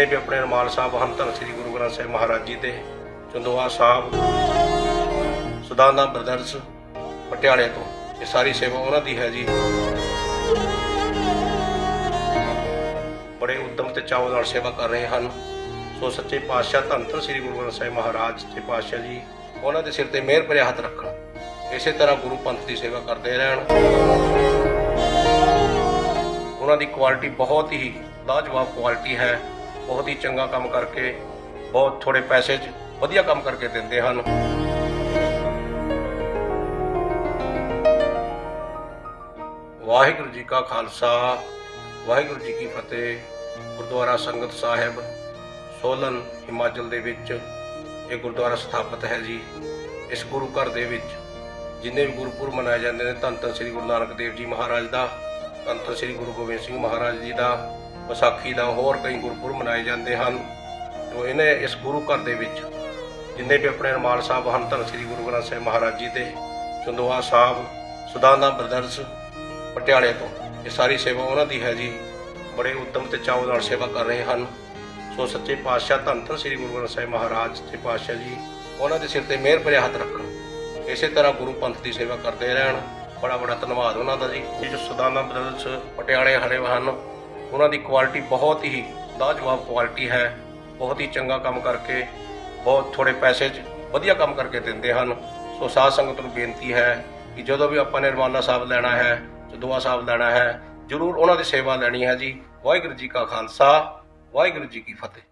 ਜਿੰਨੇ ਵੀ ਆਪਣੇ ਰਮਾਲ ਸਾਹਿਬ ਹਨ ਧੰਨ ਸ੍ਰੀ ਗੁਰੂ ਗ੍ਰੰਥ ਸਾਹਿਬ ਮਹਾਰਾਜ ਜੀ ਦੇ, ਚੰਦੋਆ ਸਾਹਿਬ, ਸੁਦਾਨਾ ਬ੍ਰਦਰਸ ਪਟਿਆਲੇ ਤੋਂ। ਇਹ ਸਾਰੀ ਸੇਵਾ ਉਹਨਾਂ ਦੀ ਹੈ ਜੀ। ਬੜੇ ਉਦਮ ਤੇ ਚਾਅ ਨਾਲ ਸੇਵਾ ਕਰ ਰਹੇ ਹਨ। ਸੋ ਸੱਚੇ ਪਾਤਸ਼ਾਹ ਧੰਨ ਧੰਨ ਸ੍ਰੀ ਗੁਰੂ ਗ੍ਰੰਥ ਸਾਹਿਬ ਮਹਾਰਾਜ, ਸੱਚੇ ਪਾਤਸ਼ਾਹ ਜੀ, ਉਹਨਾਂ ਦੇ ਸਿਰ ਤੇ ਮਿਹਰ ਭਰਿਆ ਹੱਥ ਰੱਖਣ। ਇਸੇ ਤਰ੍ਹਾਂ ਗੁਰੂ ਪੰਥ ਦੀ ਸੇਵਾ ਕਰਦੇ ਰਹਿਣ। ਉਹਨਾਂ ਦੀ ਕੁਆਲਿਟੀ ਬਹੁਤ ਹੀ ਲਾਜਵਾਬ ਕੁਆਲਿਟੀ ਹੈ। ਬਹੁਤ ਹੀ ਚੰਗਾ ਕੰਮ ਕਰਕੇ, ਬਹੁਤ ਥੋੜੇ ਪੈਸੇ 'ਚ ਵਧੀਆ ਕੰਮ ਕਰਕੇ ਦਿੰਦੇ ਹਨ। ਵਾਹਿਗੁਰੂ ਜੀ ਕਾ ਖਾਲਸਾ, ਵਾਹਿਗੁਰੂ ਜੀ ਕੀ ਫਤਿਹ। ਗੁਰਦੁਆਰਾ ਸੰਗਤ ਸਾਹਿਬ, ਸੋਲਨ ਹਿਮਾਚਲ ਦੇ ਵਿੱਚ ਇਹ ਗੁਰਦੁਆਰਾ ਸਥਾਪਿਤ ਹੈ ਜੀ। ਇਸ ਗੁਰੂ ਘਰ ਦੇ ਵਿੱਚ ਜਿੰਨੇ ਵੀ ਗੁਰਪੁਰਬ ਮਨਾਏ ਜਾਂਦੇ ਨੇ, ਧੰਨ ਧੰਨ ਸ੍ਰੀ ਗੁਰੂ ਨਾਨਕ ਦੇਵ ਜੀ ਮਹਾਰਾਜ ਦਾ, ਧੰਨ ਧੰਨ ਸ੍ਰੀ ਗੁਰੂ ਗੋਬਿੰਦ ਸਿੰਘ ਮਹਾਰਾਜ ਜੀ ਦਾ ਵਿਸਾਖੀ ਦਾ ਹੋਰ ਕਈ ਗੁਰਪੁਰਬ ਮਨਾਏ ਜਾਂਦੇ ਹਨ। ਤੋ ਇਹਨੇ ਇਸ ਗੁਰੂ ਘਰ ਦੇ ਵਿੱਚ ਜਿੰਨੇ ਵੀ ਆਪਣੇ ਰਮਾਲ ਸਾਹਿਬ ਹਨ, ਧੰਨ ਸ੍ਰੀ ਗੁਰੂ ਗ੍ਰੰਥ ਸਾਹਿਬ ਮਹਾਰਾਜ ਜੀ ਦੇ, ਚੰਦੋਆ ਸਾਹਿਬ, ਸੁਦਾਨਾ ਬ੍ਰਦਰਸ ਪਟਿਆਲੇ ਤੋਂ, ਇਹ ਸਾਰੀ ਸੇਵਾ ਉਹਨਾਂ ਦੀ ਹੈ ਜੀ। ਬੜੇ ਉੱਤਮ ਤੇ ਚਾਅ ਨਾਲ ਸੇਵਾ ਕਰ ਰਹੇ ਹਨ। ਸੋ ਸੱਚੇ ਪਾਤਸ਼ਾਹ ਧੰਨ ਧੰਨ ਸ੍ਰੀ ਗੁਰੂ ਗ੍ਰੰਥ ਸਾਹਿਬ ਮਹਾਰਾਜ ਸੱਚੇ ਪਾਤਸ਼ਾਹ ਜੀ, ਉਹਨਾਂ ਦੇ ਸਿਰ ਤੇ ਮਿਹਰ ਭਰਿਆ ਹੱਥ ਰੱਖਣ। ਇਸੇ ਤਰ੍ਹਾਂ ਗੁਰੂ ਪੰਥ ਦੀ ਸੇਵਾ ਕਰਦੇ ਰਹਿਣ। ਬੜਾ ਬੜਾ ਧੰਨਵਾਦ ਉਹਨਾਂ ਦਾ ਜੀ। ਇਹ ਜੋ ਸੁਦਾਨਾ ਬ੍ਰਦਰਸ ਪਟਿਆਲੇ ਹਰੇ ਹਨ ਉਹਨਾਂ ਦੀ ਕੁਆਲਿਟੀ ਬਹੁਤ ਹੀ ਲਾਜਵਾਬ ਕੁਆਲਿਟੀ ਹੈ। ਬਹੁਤ ਹੀ ਚੰਗਾ ਕੰਮ ਕਰਕੇ, ਬਹੁਤ ਥੋੜੇ ਪੈਸੇ 'ਚ ਵਧੀਆ ਕੰਮ ਕਰਕੇ ਦਿੰਦੇ ਹਨ। ਸੋ ਸਾਧ ਸੰਗਤ ਨੂੰ ਬੇਨਤੀ ਹੈ ਕਿ ਜਦੋਂ ਵੀ ਆਪਾਂ ਨੇ ਰਮਾਨਾ ਸਾਹਿਬ ਲੈਣਾ ਹੈ ਚੰਦੋਆ ਸਾਹਿਬ ਲੈਣਾ ਹੈ, ਜਰੂਰ ਉਹਨਾਂ ਦੀ ਸੇਵਾ ਲੈਣੀ ਹੈ ਜੀ। ਵਾਹਿਗੁਰੂ ਜੀ ਕਾ ਖਾਲਸਾ, ਵਾਹਿਗੁਰੂ ਜੀ ਕੀ ਫਤਿਹ।